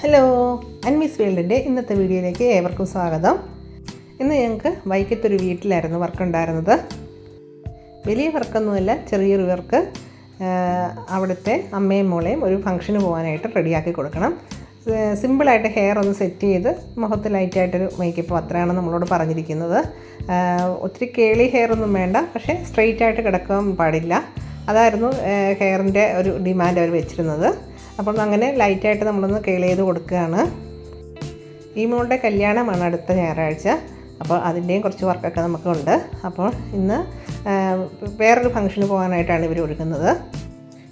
Hello അൻമീസ് വേൾഡിന്റെ ഇന്നത്തെ വീഡിയോയിലേക്ക് ഏവർക്കും സ്വാഗതം. ഇന്ന് ഞങ്ങൾക്ക് വൈക്കത്തൊരു വീട്ടിലായിരുന്നു വർക്ക് ഉണ്ടായിരുന്നത്. വലിയ വർക്കൊന്നുമല്ല ചെറിയൊരു വർക്ക് അവിടുത്തെ അമ്മയും മോളെയും ഒരു ഫംഗ്ഷന് പോകാനായിട്ട് റെഡിയാക്കി കൊടുക്കണം. സിമ്പിളായിട്ട് ഹെയർ ഒന്ന് സെറ്റ് ചെയ്ത് മുഖത്ത് ലൈറ്റായിട്ടൊരു മേക്കപ്പ് അത്രയാണ് നമ്മളോട് പറഞ്ഞിരിക്കുന്നത്. ഒത്തിരി കേളി ഹെയർ ഒന്നും വേണ്ട പക്ഷേ സ്ട്രെയിറ്റ് ആയിട്ട് കിടക്കാൻ പാടില്ല. അതായിരുന്നു ഹെയറിന്റെ ഒരു ഡിമാൻഡ് അവർ വെച്ചിരുന്നത്. അപ്പം അങ്ങനെ ലൈറ്റായിട്ട് നമ്മളൊന്ന് കേൾ ചെയ്ത് കൊടുക്കുകയാണ്. ഈ മോളുടെ കല്യാണമാണ് അടുത്ത ഞായറാഴ്ച. അപ്പോൾ അതിന്റെയും കുറച്ച് വർക്കൊക്കെ നമുക്കുണ്ട്. അപ്പോൾ ഇന്ന് വേറൊരു ഫംഗ്ഷന് പോകാനായിട്ടാണ് ഇവർ ഒരുക്കുന്നത്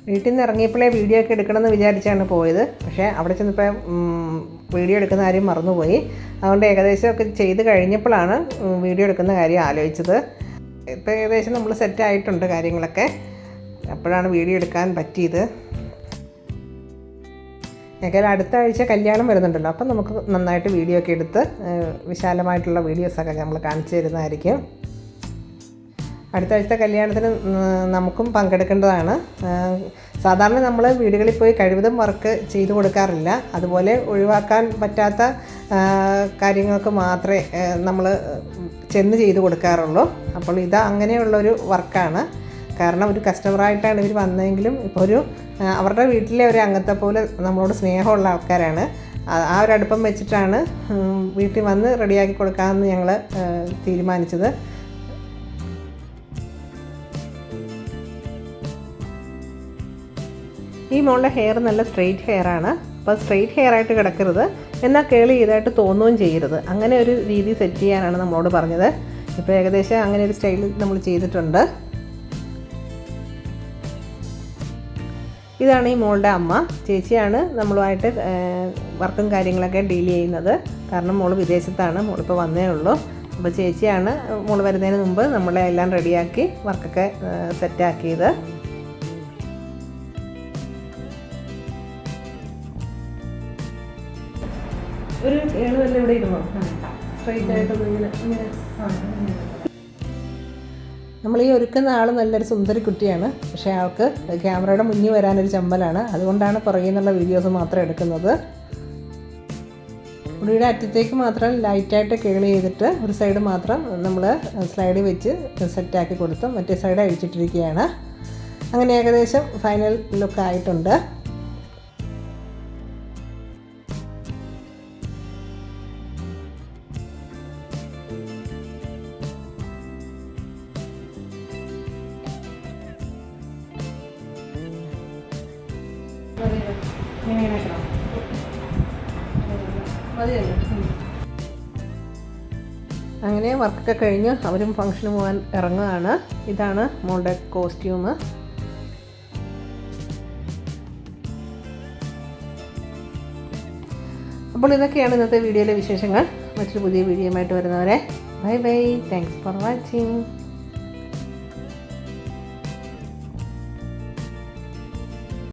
വീട്ടിൽ നിന്ന് ഇറങ്ങിയപ്പോഴേ വീഡിയോ ഒക്കെ എടുക്കണമെന്ന് വിചാരിച്ചാണ് പോയത്. പക്ഷേ അവിടെ ചെന്നപ്പോൾ വീഡിയോ എടുക്കുന്ന കാര്യം മറന്നുപോയി. അതുകൊണ്ട് ഏകദേശം ഒക്കെ ചെയ്ത് കഴിഞ്ഞപ്പോഴാണ് വീഡിയോ എടുക്കുന്ന കാര്യം ആലോചിച്ചത്. ഇപ്പോൾ ഏകദേശം നമ്മൾ സെറ്റ് ആയിട്ടുണ്ട് കാര്യങ്ങളൊക്കെ. അപ്പോഴാണ് വീഡിയോ എടുക്കാൻ പറ്റിയത്. ഏതായാലും അടുത്ത ആഴ്ച കല്യാണം വരുന്നുണ്ടല്ലോ. അപ്പം നമുക്ക് നന്നായിട്ട് വീഡിയോ ഒക്കെ എടുത്ത് വിശാലമായിട്ടുള്ള വീഡിയോസൊക്കെ നമ്മൾ കാണിച്ചു തരുന്നതായിരിക്കും. അടുത്ത ആഴ്ചത്തെ കല്യാണത്തിന് നമുക്കും പങ്കെടുക്കേണ്ടതാണ്. സാധാരണ നമ്മൾ വീടുകളിൽ പോയി കഴിവതും വർക്ക് ചെയ്തു കൊടുക്കാറില്ല. അതുപോലെ ഒഴിവാക്കാൻ പറ്റാത്ത കാര്യങ്ങൾക്ക് മാത്രമേ നമ്മൾ ചെന്ന് ചെയ്തു കൊടുക്കാറുള്ളൂ. അപ്പോൾ ഇത് അങ്ങനെയുള്ളൊരു വർക്കാണ്. കാരണം ഒരു കസ്റ്റമറായിട്ടാണ് ഇവർ വന്നതെങ്കിലും ഇപ്പോൾ ഒരു അവരുടെ വീട്ടിലെ ഒരു അംഗത്തെ പോലെ നമ്മളോട് സ്നേഹമുള്ള ആൾക്കാരാണ്. ആ- ഒരു അടുപ്പം വെച്ചിട്ടാണ് വീട്ടിൽ വന്ന് റെഡിയാക്കി കൊടുക്കാമെന്ന് ഞങ്ങൾ തീരുമാനിച്ചത്. ഈ മോളുടെ ഹെയർ നല്ല സ്ട്രെയിറ്റ് ഹെയർ ആണ്. അപ്പോൾ സ്ട്രെയിറ്റ് ഹെയർ ആയിട്ട് കിടക്കരുത്. എന്നാൽ കേളി ചെയ്തായിട്ട് തോന്നുകയും ചെയ്യരുത്. അങ്ങനെ ഒരു രീതി സെറ്റ് ചെയ്യാനാണ് നമ്മളോട് പറഞ്ഞത്. ഇപ്പോൾ ഏകദേശം അങ്ങനെ ഒരു സ്റ്റൈൽ നമ്മൾ ചെയ്തിട്ടുണ്ട്. ഇതാണ് ഈ മോളുടെ അമ്മ. ചേച്ചിയാണ് നമ്മളുമായിട്ട് വർക്കും കാര്യങ്ങളൊക്കെ ഡീൽ ചെയ്യുന്നത്. കാരണം മോൾ വിദേശത്താണ് മോളിപ്പോൾ വന്നേ ഉള്ളൂ. അപ്പോൾ ചേച്ചിയാണ് മോൾ വരുന്നതിന് മുമ്പ് നമ്മളെ എല്ലാം റെഡിയാക്കി വർക്കൊക്കെ സെറ്റാക്കിയത്. ഒരു ഏഴ് ഇവിടെ ഇരുന്നോ സ്ട്രൈറ്റ് ആയിട്ടൊന്നും ഇങ്ങനെ ഇങ്ങനെ. നമ്മൾ ഈ ഒരുക്കുന്ന ആൾ നല്ലൊരു സുന്ദരി കുട്ടിയാണ്. പക്ഷേ ആൾക്ക് ക്യാമറയുടെ മുന്നിൽ വരാനൊരു ചമ്മലാണ്. അതുകൊണ്ടാണ് പുറകിൽ നിന്നുള്ള വീഡിയോസ് മാത്രം എടുക്കുന്നത്. മുടിയുടെ അറ്റത്തേക്ക് മാത്രം ലൈറ്റായിട്ട് കേളി ചെയ്തിട്ട് ഒരു സൈഡ് മാത്രം നമ്മൾ സ്ലൈഡ് വെച്ച് സെറ്റാക്കി കൊടുത്തു മറ്റേ സൈഡ് അഴിച്ചിട്ടിരിക്കുകയാണ്. അങ്ങനെ ഏകദേശം ഫൈനൽ ലുക്ക് ആയിട്ടുണ്ട്. അങ്ങനെ വർക്കൊക്കെ കഴിഞ്ഞ് അവരും ഫംഗ്ഷന് പോകാൻ ഇറങ്ങുകയാണ്. ഇതാണ് മോളുടെ കോസ്റ്റ്യൂം അപ്പോൾ ഇതൊക്കെയാണ് ഇന്നത്തെ വീഡിയോയിലെ വിശേഷങ്ങൾ. മറ്റൊരു പുതിയ വീഡിയോയുമായിട്ട് വരുന്നവരെ. Bye bye thanks for watching